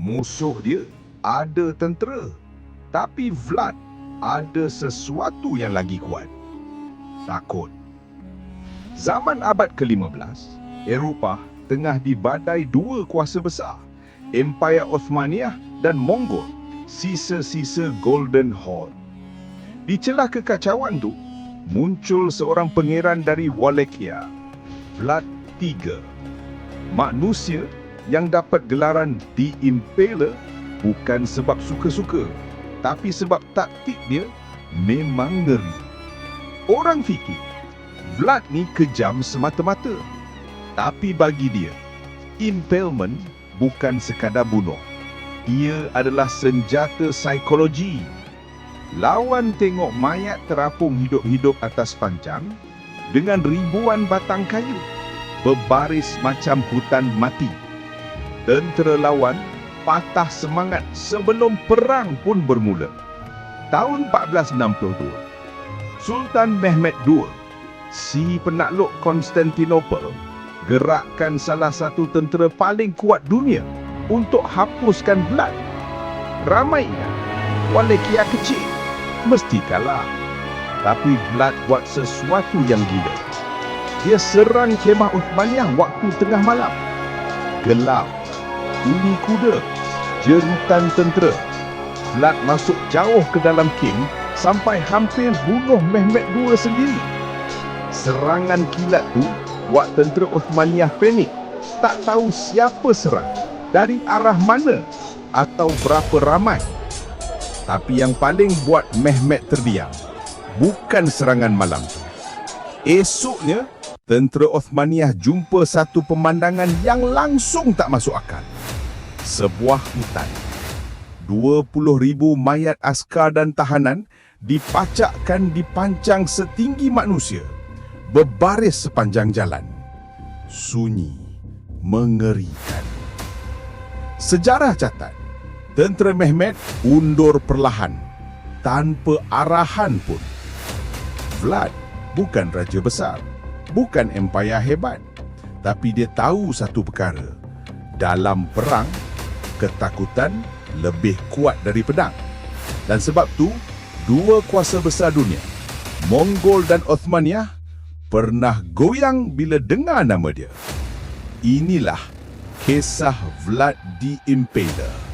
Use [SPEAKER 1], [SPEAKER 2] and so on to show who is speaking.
[SPEAKER 1] Musuh dia ada tentera. Tapi Vlad ada sesuatu yang lagi kuat. Takut. Zaman abad ke-15, Eropah tengah dibadai dua kuasa besar, Empire Osmaniyah dan Mongol, sisa-sisa Golden Horde. Di celah kekacauan tu, muncul seorang pangeran dari Wallachia, Vlad III. Manusia yang dapat gelaran The Impaler bukan sebab suka-suka, tapi sebab taktik dia memang ngeri. Orang fikir, Vlad ni kejam semata-mata. Tapi bagi dia, impalement bukan sekadar bunuh. Ia adalah senjata psikologi. Lawan tengok mayat terapung hidup-hidup atas pancang dengan ribuan batang kayu berbaris macam hutan mati. Tentera lawan patah semangat sebelum perang pun bermula. Tahun 1462, Sultan Mehmed II, si penakluk Konstantinopel, gerakkan salah satu tentera paling kuat dunia untuk hapuskan Vlad. Ramai ingat, Wallachia kecil, mesti kalah. Tapi Vlad buat sesuatu yang gila. Dia serang kemah Uthmaniyah waktu tengah malam. Gelap, bunyi kuda, jeritan tentera. Vlad masuk jauh ke dalam kem sampai hampir bunuh Mehmed II sendiri. Serangan kilat tu buat tentera Uthmaniyah panik. Tak tahu siapa serang, dari arah mana atau berapa ramai. Tapi yang paling buat Mehmet terdiam, bukan serangan malam tu. Esoknya, tentera Uthmaniyah jumpa satu pemandangan yang langsung tak masuk akal. Sebuah hutan. 20,000 mayat askar dan tahanan dipacakkan di pancang setinggi manusia berbaris sepanjang jalan. Sunyi, mengerikan. Sejarah catat, tentera Mehmet undur perlahan, tanpa arahan pun. Vlad bukan raja besar, bukan empayar hebat. Tapi dia tahu satu perkara. Dalam perang, ketakutan lebih kuat dari pedang. Dan sebab tu, dua kuasa besar dunia, Mongol dan Uthmaniyah, pernah goyang bila dengar nama dia. Inilah kisah Vlad the Impaler.